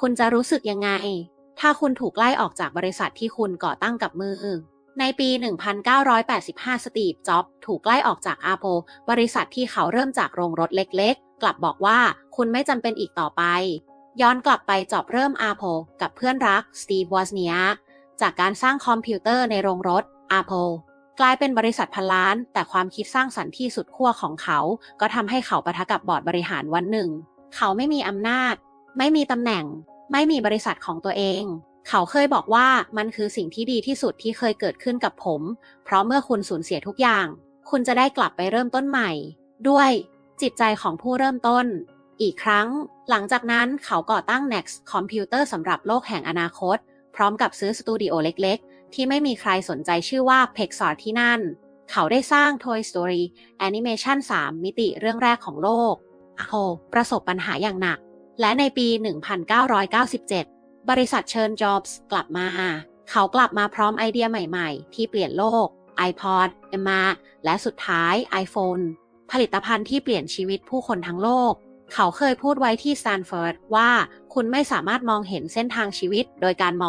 คุณจะรู้สึกยังไง ถ้าคุณถูกไล่ออกจากบริษัทที่คุณก่อตั้งกับมือ ในปี 1985 สตีฟ จ็อบส์ถูกไล่ออกจาก Apple บริษัทที่เขาเริ่มจากโรงรถเล็กๆ กลับบอกว่าคุณไม่จำเป็นอีกต่อไป ย้อนกลับไปจอบเริ่ม Apple กับเพื่อนรักสตีฟ วอสเนียจากการสร้างคอมพิวเตอร์ในโรงรถ Apple กลายเป็นบริษัทพันล้าน แต่ความคิดสร้างสรรค์ที่สุดขั้วของเขา ก็ทำให้เขาปะทะกับบอร์ดบริหารวันหนึ่ง เขาไม่มีอำนาจ ไม่มีตำแหน่ง ไม่มีบริษัทของตัวเอง เขาเคยบอกว่ามันคือสิ่งที่ดีที่สุดที่เคยเกิดขึ้นกับผม เพราะเมื่อคุณสูญเสียทุกอย่าง คุณจะได้กลับไปเริ่มต้นใหม่ ด้วยจิตใจของผู้เริ่มต้น อีกครั้ง หลังจากนั้นเขาก่อตั้ง Next Computer สำหรับโลกแห่งอนาคต พร้อมกับซื้อสตูดิโอเล็กๆ ที่ไม่มีใครสนใจชื่อว่า Pixar ที่นั่น เขาได้สร้าง Toy Story Animation 3 มิติเรื่องแรกของโลกโฮประสบปัญหาอย่างหนัก และในปี 1997 บริษัทเชิญจ็อบส์กลับมาเขากลับมาพร้อมไอเดียใหม่ๆ ที่เปลี่ยนโลก iPod, Emma และสุดท้าย iPhone ผลิตภัณฑ์ที่เปลี่ยนชีวิตผู้คนทั้งโลก เขาเคยพูดไว้ที่ซานฟอร์ดว่าคุณไม่สามารถมองเห็นเส้นทางชีวิตโดยการมอง